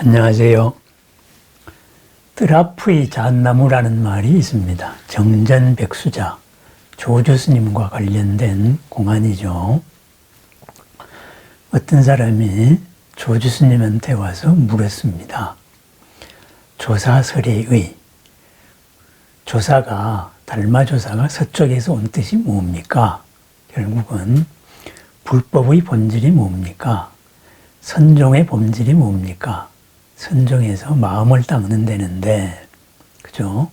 안녕하세요. 뜨라프의 잣나무라는 말이 있습니다. 정전 백수자, 조주스님과 관련된 공안이죠. 어떤 사람이 조주스님한테 와서 물었습니다. 조사설의 조사가 달마조사가 서쪽에서 온 뜻이 뭡니까? 결국은 불법의 본질이 뭡니까? 선종의 본질이 뭡니까? 선종에서 마음을 닦는 데는데, 그죠?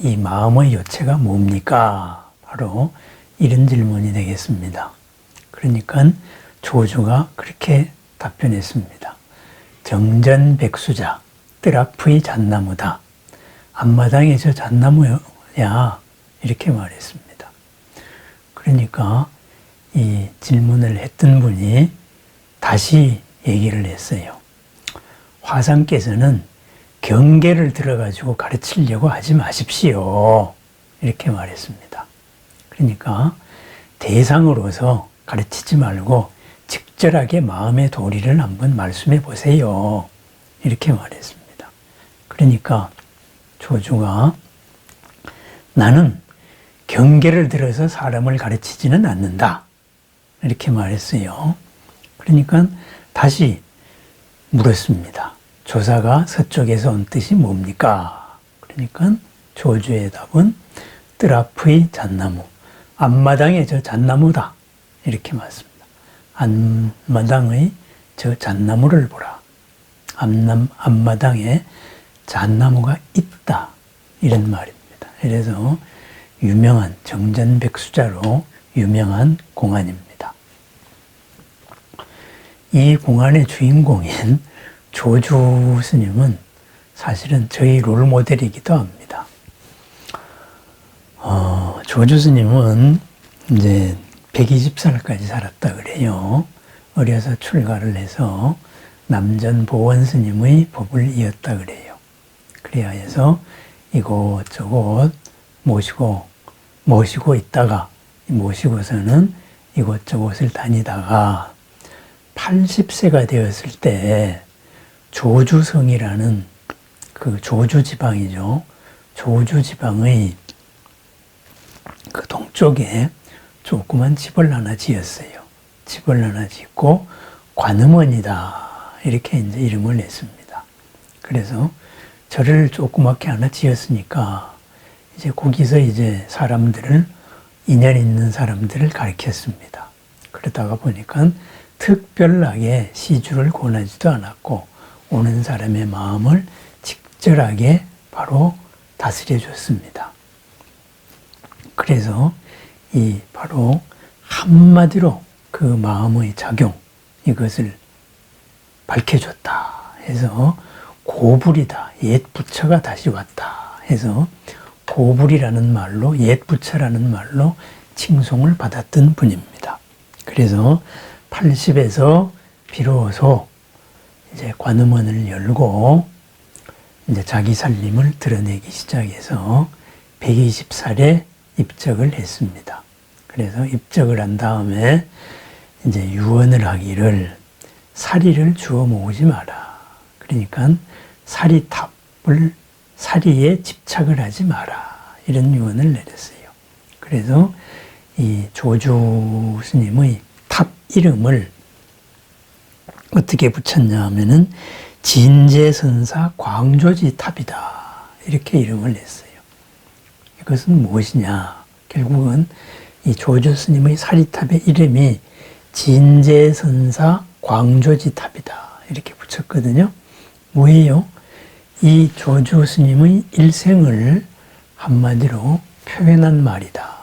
이 마음의 요체가 뭡니까? 바로 이런 질문이 되겠습니다. 그러니까 조주가 그렇게 답변했습니다. 정전백수자, 뜰 앞의 잣나무다. 앞마당에 저 잣나무야. 이렇게 말했습니다. 그러니까 이 질문을 했던 분이 다시 얘기를 했어요. 화상께서는 경계를 들어가지고 가르치려고 하지 마십시오. 이렇게 말했습니다. 그러니까 대상으로서 가르치지 말고 직절하게 마음의 도리를 한번 말씀해 보세요. 이렇게 말했습니다. 그러니까 조주가 나는 경계를 들어서 사람을 가르치지는 않는다. 이렇게 말했어요. 그러니까 다시 물었습니다. 조사가 서쪽에서 온 뜻이 뭡니까? 그러니까 조주의 답은 뜰 앞의 잣나무, 앞마당의 저 잣나무다. 이렇게 말습니다. 앞마당의 저 잣나무를 보라. 앞남, 앞마당에 잣나무가 있다. 이런 말입니다. 그래서 유명한 정전백수자로 유명한 공안입니다. 이 공안의 주인공인 조주 스님은 사실은 저희 롤 모델이기도 합니다. 어, 조주 스님은 이제 120살까지 살았다 그래요. 어려서 출가를 해서 남전 보원 스님의 법을 이었다 그래요. 그래야 해서 이곳저곳 모시고 모시고 있다가 모시고서는 이곳저곳을 다니다가 80세가 되었을 때 조주성이라는 그 조주 지방이죠. 조주 지방의 그 동쪽에 조그만 집을 하나 지었어요. 집을 하나 짓고 관음원이다. 이렇게 이제 이름을 냈습니다. 그래서 절을 조그맣게 하나 지었으니까 이제 거기서 이제 사람들을 인연 있는 사람들을 가르쳤습니다. 그러다가 보니까 특별하게 시주를 권하지도 않았고 오는 사람의 마음을 직절하게 바로 다스려 줬습니다. 그래서 이 바로 한마디로 그 마음의 작용 이것을 밝혀줬다 해서 고불이다 옛 부처가 다시 왔다 해서 고불이라는 말로 옛 부처라는 말로 칭송을 받았던 분입니다. 그래서 80에서 비로소 이제 관음원을 열고 이제 자기 살림을 드러내기 시작해서 120살에 입적을 했습니다. 그래서 입적을 한 다음에 이제 유언을 하기를 사리를 주워 모으지 마라. 그러니까 사리탑을 사리에 집착을 하지 마라. 이런 유언을 내렸어요. 그래서 이 조주 스님의 탑 이름을 어떻게 붙였냐 하면은 진제선사 광조지 탑이다. 이렇게 이름을 냈어요. 이것은 무엇이냐? 결국은 이 조주 스님의 사리탑의 이름이 진제선사 광조지 탑이다. 이렇게 붙였거든요. 뭐예요? 이 조주 스님의 일생을 한마디로 표현한 말이다.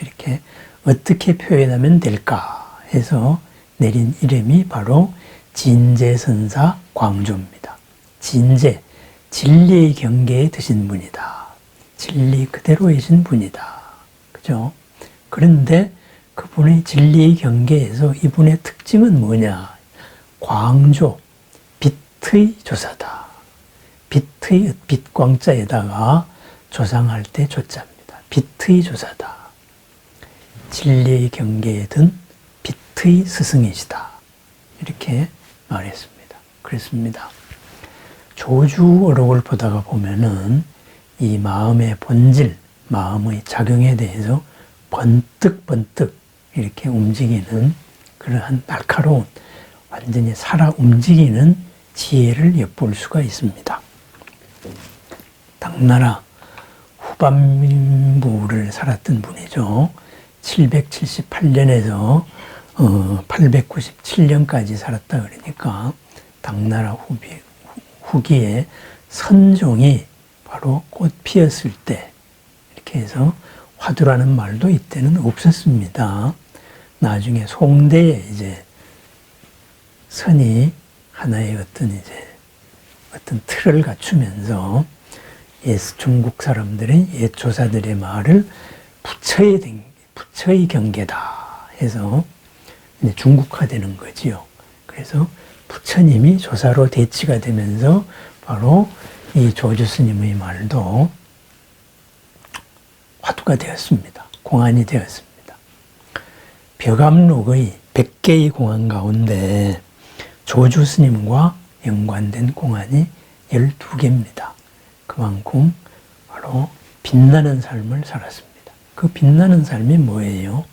이렇게 어떻게 표현하면 될까 해서 내린 이름이 바로 진제선사 광조입니다. 진제, 진리의 경계에 드신 분이다. 진리 그대로이신 분이다. 그죠? 그런데 그분의 진리의 경계에서 이분의 특징은 뭐냐? 광조, 빛의 조사다. 빛의 빛광자에다가 조상할 때 조자입니다. 빛의 조사다. 진리의 경계에 든 빛의 스승이시다. 이렇게 말했습니다. 그랬습니다. 조주 어록을 보다가 보면은 이 마음의 본질, 마음의 작용에 대해서 번뜩 번뜩 이렇게 움직이는 그러한 날카로운 완전히 살아 움직이는 지혜를 엿볼 수가 있습니다. 당나라 후반부를 살았던 분이죠. 778년에서 어, 897년까지 살았다 그러니까 당나라 후비, 후기에 선종이 바로 꽃 피었을 때 이렇게 해서 화두라는 말도 이때는 없었습니다. 나중에 송대에 이제 선이 하나의 어떤 이제 어떤 틀을 갖추면서 옛 중국 사람들의 옛 조사들의 말을 부처의 된- 부처의 경계다 해서 중국화되는 거지요. 그래서 부처님이 조사로 대치가 되면서 바로 이 조주 스님의 말도 화두가 되었습니다. 공안이 되었습니다. 벽암록의 100개의 공안 가운데 조주 스님과 연관된 공안이 12개입니다. 그만큼 바로 빛나는 삶을 살았습니다. 그 빛나는 삶이 뭐예요?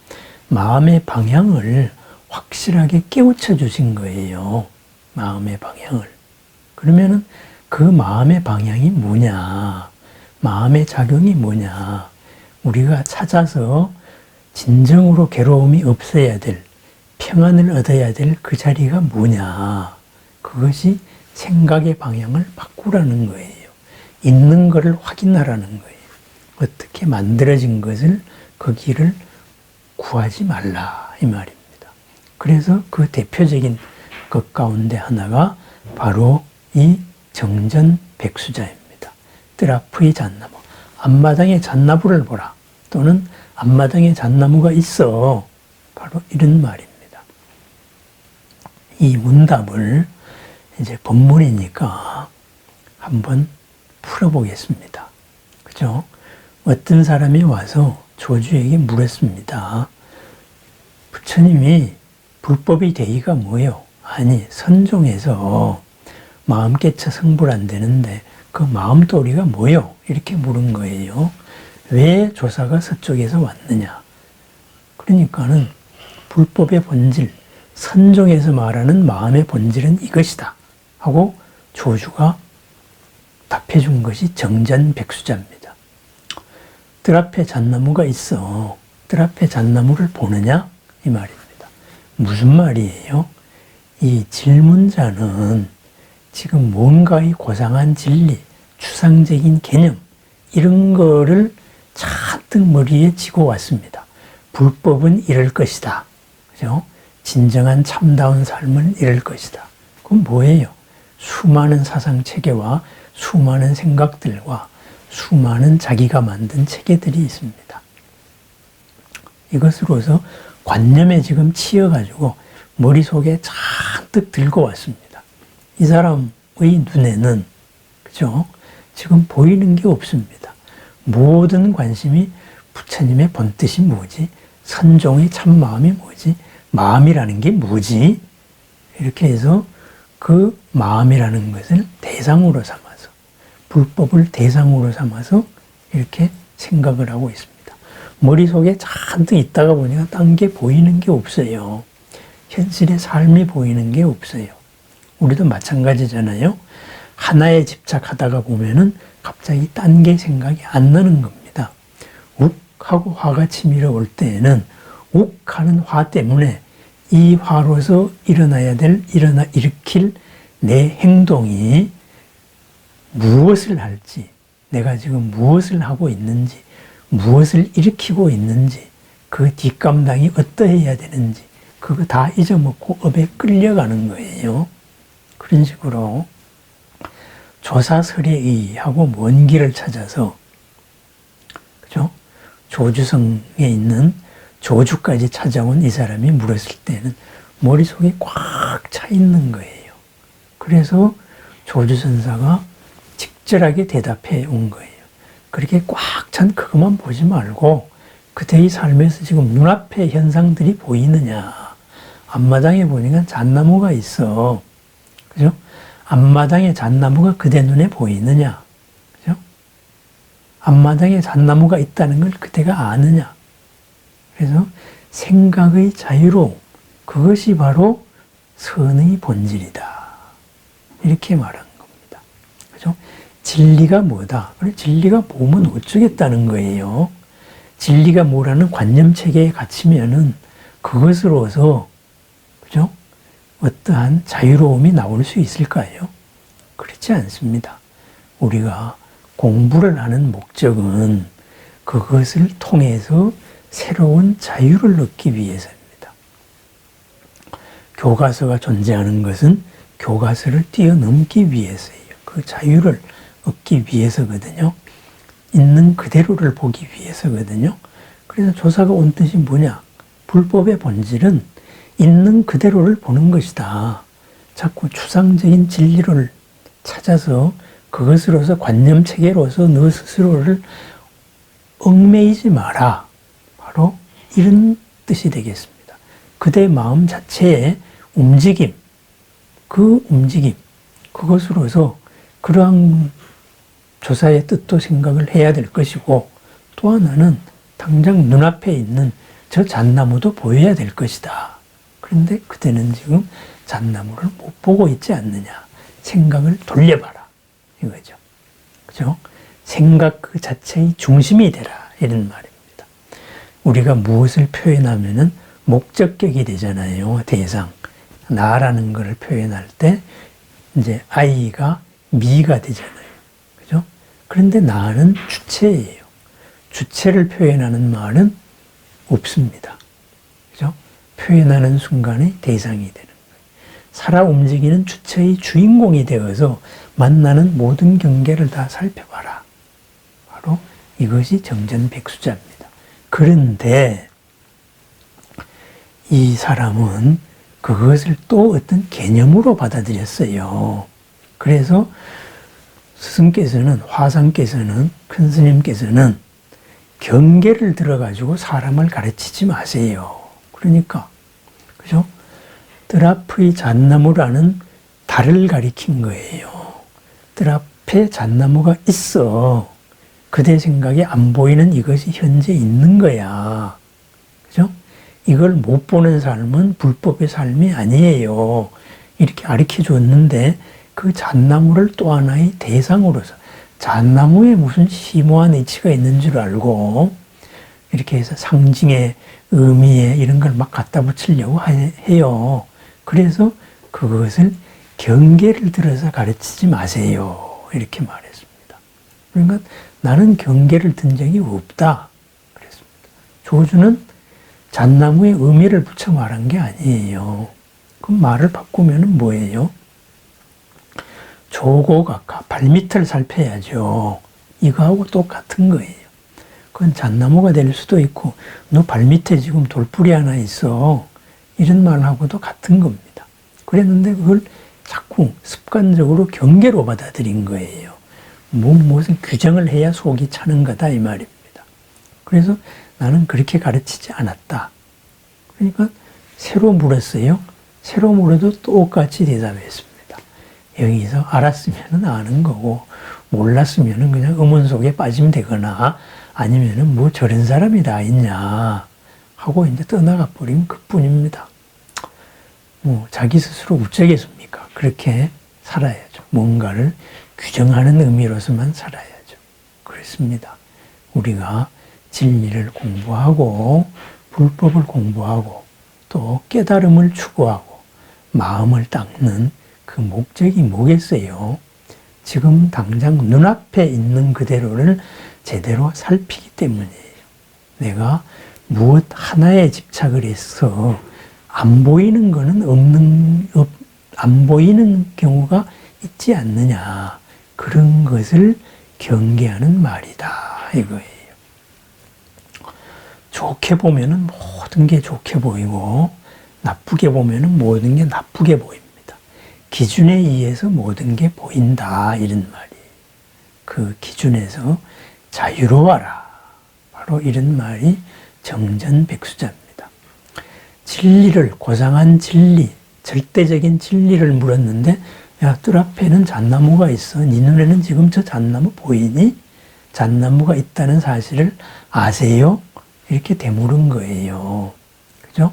마음의 방향을 확실하게 깨우쳐 주신 거예요. 마음의 방향을. 그러면은 그 마음의 방향이 뭐냐? 마음의 작용이 뭐냐? 우리가 찾아서 진정으로 괴로움이 없어야 될, 평안을 얻어야 될 그 자리가 뭐냐? 그것이 생각의 방향을 바꾸라는 거예요. 있는 것을 확인하라는 거예요. 어떻게 만들어진 것을 그 길을 구하지 말라 이 말입니다. 그래서 그 대표적인 것 가운데 하나가 바로 이 정전 백수자입니다. 뜰 앞의 잣나무. 앞마당에 잣나무를 보라. 또는 앞마당에 잣나무가 있어. 바로 이런 말입니다. 이 문답을 이제 본문이니까 한번 풀어보겠습니다. 그죠? 어떤 사람이 와서 조주에게 물었습니다. 부처님이 불법이 되기가 뭐요? 아니, 선종에서 마음 깨쳐 성불 안 되는데 그 마음 도리가 뭐요? 이렇게 물은 거예요. 왜 조사가 서쪽에서 왔느냐? 그러니까는 불법의 본질, 선종에서 말하는 마음의 본질은 이것이다. 하고 조주가 답해 준 것이 정전백수자입니다. 뜰 앞에 잣나무가 있어. 뜰 앞에 잣나무를 보느냐? 이 말입니다. 무슨 말이에요? 이 질문자는 지금 뭔가의 고상한 진리, 추상적인 개념, 이런 거를 잔뜩 머리에 지고 왔습니다. 불법은 이럴 것이다. 그죠? 진정한 참다운 삶은 이럴 것이다. 그건 뭐예요? 수많은 사상 체계와 수많은 생각들과 수많은 자기가 만든 체계들이 있습니다. 이것으로서 관념에 지금 치여가지고 머릿속에 잔뜩 들고 왔습니다. 이 사람의 눈에는, 그죠? 지금 보이는 게 없습니다. 모든 관심이 부처님의 본뜻이 뭐지? 선종의 참 마음이 뭐지? 마음이라는 게 뭐지? 이렇게 해서 그 마음이라는 것을 대상으로 삼아서 불법을 대상으로 삼아서 이렇게 생각을 하고 있습니다. 머릿속에 잔뜩 있다가 보니까 딴 게 보이는 게 없어요. 현실의 삶이 보이는 게 없어요. 우리도 마찬가지잖아요. 하나에 집착하다가 보면은 갑자기 딴 게 생각이 안 나는 겁니다. 욱 하고 화가 치밀어 올 때에는 욱 하는 화 때문에 이 화로서 일어나야 될, 일어나, 일으킬 내 행동이 무엇을 할지, 내가 지금 무엇을 하고 있는지, 무엇을 일으키고 있는지, 그 뒷감당이 어떠해야 되는지, 그거 다 잊어먹고 업에 끌려가는 거예요. 그런 식으로 조사설에 의하고 먼 길을 찾아서, 그죠? 조주성에 있는 조주까지 찾아온 이 사람이 물었을 때는 머릿속에 꽉차 있는 거예요. 그래서 조주선사가 직절하게 대답해 온 거예요. 그렇게 꽉 찬 그것만 보지 말고 그대의 삶에서 지금 눈앞에 현상들이 보이느냐. 앞마당에 보니까 잣나무가 있어. 그죠? 앞마당에 잣나무가 그대 눈에 보이느냐? 그죠? 앞마당에 잣나무가 있다는 걸 그대가 아느냐? 그래서 생각의 자유로움, 그것이 바로 선의 본질이다. 이렇게 말한 겁니다. 진리가 뭐다? 진리가 뭐면 어쩌겠다는 거예요. 진리가 뭐라는 관념 체계에 갇히면은 그것으로서, 그죠? 어떠한 자유로움이 나올 수 있을까요? 그렇지 않습니다. 우리가 공부를 하는 목적은 그것을 통해서 새로운 자유를 얻기 위해서입니다. 교과서가 존재하는 것은 교과서를 뛰어넘기 위해서예요. 그 자유를 얻기 위해서거든요. 있는 그대로를 보기 위해서거든요. 그래서 조사가 온 뜻이 뭐냐? 불법의 본질은 있는 그대로를 보는 것이다. 자꾸 추상적인 진리를 찾아서 그것으로서 관념 체계로서 너 스스로를 얽매이지 마라. 바로 이런 뜻이 되겠습니다. 그대 마음 자체의 움직임, 그 움직임, 그것으로서 그러한 조사의 뜻도 생각을 해야 될 것이고 또 하나는 당장 눈앞에 있는 저 잣나무도 보여야 될 것이다. 그런데 그대는 지금 잣나무를 못 보고 있지 않느냐. 생각을 돌려봐라. 이거죠. 그죠? 생각 그 자체의 중심이 되라. 이런 말입니다. 우리가 무엇을 표현하면은 목적격이 되잖아요. 대상. 나라는 것을 표현할 때 이제 아이가 미가 되잖아요. 그런데 나는 주체예요. 주체를 표현하는 말은 없습니다. 그죠? 표현하는 순간에 대상이 되는 거예요. 살아 움직이는 주체의 주인공이 되어서 만나는 모든 경계를 다 살펴봐라. 바로 이것이 정전백수자입니다. 그런데 이 사람은 그것을 또 어떤 개념으로 받아들였어요. 그래서 스승께서는, 화상께서는, 큰 스님께서는 경계를 들어가지고 사람을 가르치지 마세요. 그러니까, 그죠? 뜰 앞의 잣나무라는 달을 가리킨 거예요. 뜰 앞에 잣나무가 있어. 그대 생각에 안 보이는 이것이 현재 있는 거야. 그죠? 이걸 못 보는 삶은 불법의 삶이 아니에요. 이렇게 가르쳐 줬는데 그 잣나무를 또 하나의 대상으로서 잣나무에 무슨 심오한 이치가 있는 줄 알고 이렇게 해서 상징의 의미에 이런 걸 막 갖다 붙이려고 해요. 그래서 그것을 경계를 들어서 가르치지 마세요. 이렇게 말했습니다. 그러니까 나는 경계를 든 적이 없다. 그랬습니다. 조주는 잣나무에 의미를 붙여 말한 게 아니에요. 그럼 말을 바꾸면 뭐예요? 조고각하, 발밑을 살펴야죠. 이거하고 똑같은 거예요. 그건 잣나무가 될 수도 있고, 너 발밑에 지금 돌뿌리 하나 있어. 이런 말하고도 같은 겁니다. 그랬는데 그걸 자꾸 습관적으로 경계로 받아들인 거예요. 뭐, 무엇을 규정을 해야 속이 차는 거다, 이 말입니다. 그래서 나는 그렇게 가르치지 않았다. 그러니까 새로 물었어요. 새로 물어도 똑같이 대답했습니다. 여기서 알았으면 아는 거고 몰랐으면 그냥 음원 속에 빠지면 되거나 아니면은 뭐 저런 사람이 다 있냐 하고 이제 떠나가 버린 그 뿐입니다. 뭐 자기 스스로 우째겠습니까? 그렇게 살아야죠. 뭔가를 규정하는 의미로서만 살아야죠. 그렇습니다. 우리가 진리를 공부하고 불법을 공부하고 또 깨달음을 추구하고 마음을 닦는 그 목적이 뭐겠어요? 지금 당장 눈앞에 있는 그대로를 제대로 살피기 때문이에요. 내가 무엇 하나에 집착을 해서 안 보이는 거는 없는, 없, 안 보이는 경우가 있지 않느냐. 그런 것을 경계하는 말이다. 이거예요. 좋게 보면은 모든 게 좋게 보이고, 나쁘게 보면은 모든 게 나쁘게 보입니다. 기준에 의해서 모든 게 보인다. 이런 말이. 그 기준에서 자유로워라. 바로 이런 말이 정전백수자입니다. 진리를, 고상한 진리, 절대적인 진리를 물었는데 야, 뜰 앞에는 잣나무가 있어. 네 눈에는 지금 저 잣나무 보이니? 잣나무가 있다는 사실을 아세요? 이렇게 되물은 거예요. 그죠?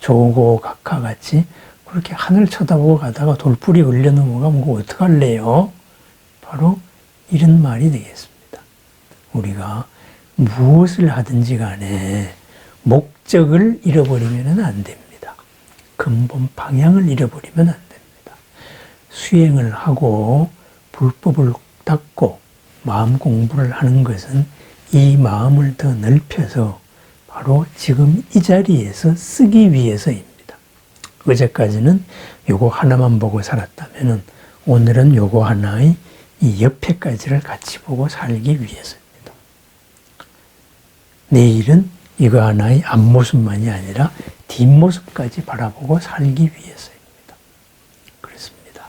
조고 각하 같이 그렇게 하늘 쳐다보고 가다가 돌뿌리 걸려 넘어가면 그거 어떡할래요? 바로 이런 말이 되겠습니다. 우리가 무엇을 하든지 간에 목적을 잃어버리면 안 됩니다. 근본 방향을 잃어버리면 안 됩니다. 수행을 하고 불법을 닦고 마음 공부를 하는 것은 이 마음을 더 넓혀서 바로 지금 이 자리에서 쓰기 위해서입니다. 어제까지는 요거 하나만 보고 살았다면 오늘은 요거 하나의 이 옆에까지를 같이 보고 살기 위해서입니다. 내일은 이거 하나의 앞모습만이 아니라 뒷모습까지 바라보고 살기 위해서입니다. 그렇습니다.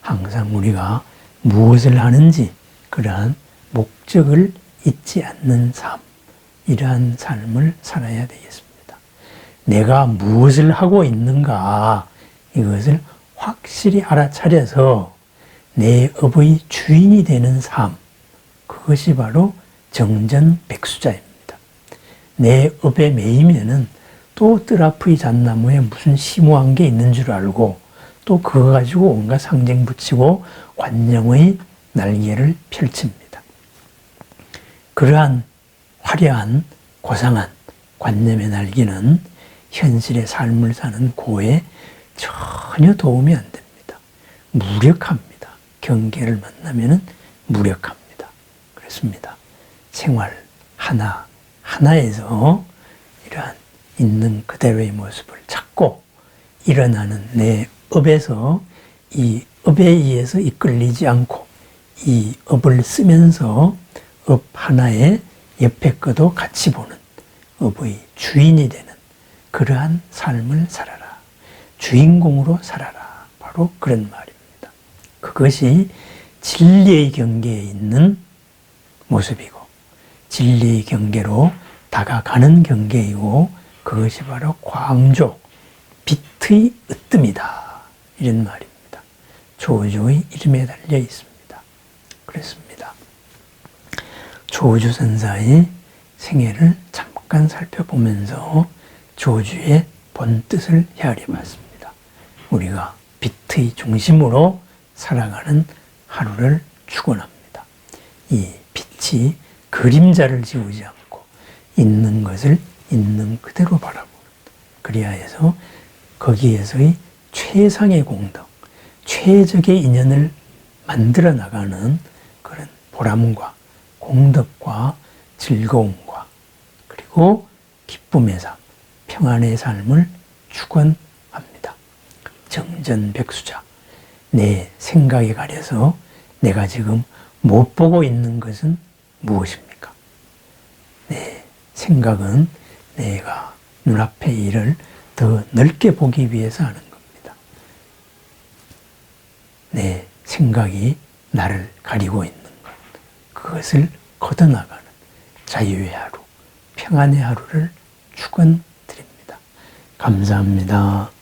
항상 우리가 무엇을 하는지 그러한 목적을 잊지 않는 삶, 이러한 삶을 살아야 되겠습니다. 내가 무엇을 하고 있는가 이것을 확실히 알아차려서 내 업의 주인이 되는 삶, 그것이 바로 정전백수자입니다. 내 업에 매이면은 또 뜰 앞의 잣나무에 무슨 심오한 게 있는 줄 알고 또 그거 가지고 온갖 상징 붙이고 관념의 날개를 펼칩니다. 그러한 화려한 고상한 관념의 날개는 현실의 삶을 사는 고에 전혀 도움이 안 됩니다. 무력합니다. 경계를 만나면은 무력합니다. 그렇습니다. 생활 하나 하나에서 이러한 있는 그대로의 모습을 찾고 일어나는 내 업에서 이 업에 의해서 이끌리지 않고 이 업을 쓰면서 업 하나에 옆에 것도 같이 보는 업의 주인이 되는 그러한 삶을 살아라. 주인공으로 살아라. 바로 그런 말입니다. 그것이 진리의 경계에 있는 모습이고 진리의 경계로 다가가는 경계이고 그것이 바로 광조, 빛의 으뜸이다. 이런 말입니다. 조주의 이름에 달려 있습니다. 그렇습니다. 조주 선사의 생애를 잠깐 살펴보면서 조주의 본 뜻을 헤아려 봤습니다. 우리가 빛의 중심으로 살아가는 하루를 축원합니다. 이 빛이 그림자를 지우지 않고 있는 것을 있는 그대로 바라보는 그리하여서 거기에서의 최상의 공덕, 최적의 인연을 만들어 나가는 그런 보람과 공덕과 즐거움과 그리고 기쁨의 삶, 평안의 삶을 축원합니다. 정전백수자, 내 생각에 가려서 내가 지금 못 보고 있는 것은 무엇입니까? 내 생각은 내가 눈앞의 일을 더 넓게 보기 위해서 하는 겁니다. 내 생각이 나를 가리고 있는 것, 그것을 걷어나가는 자유의 하루, 평안의 하루를 축원드립니다. 감사합니다.